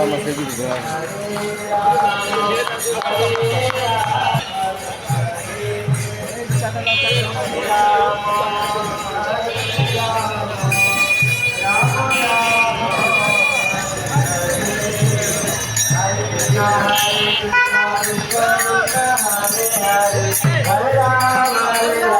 para uma servidora. Hare Hare Hare Rama Hare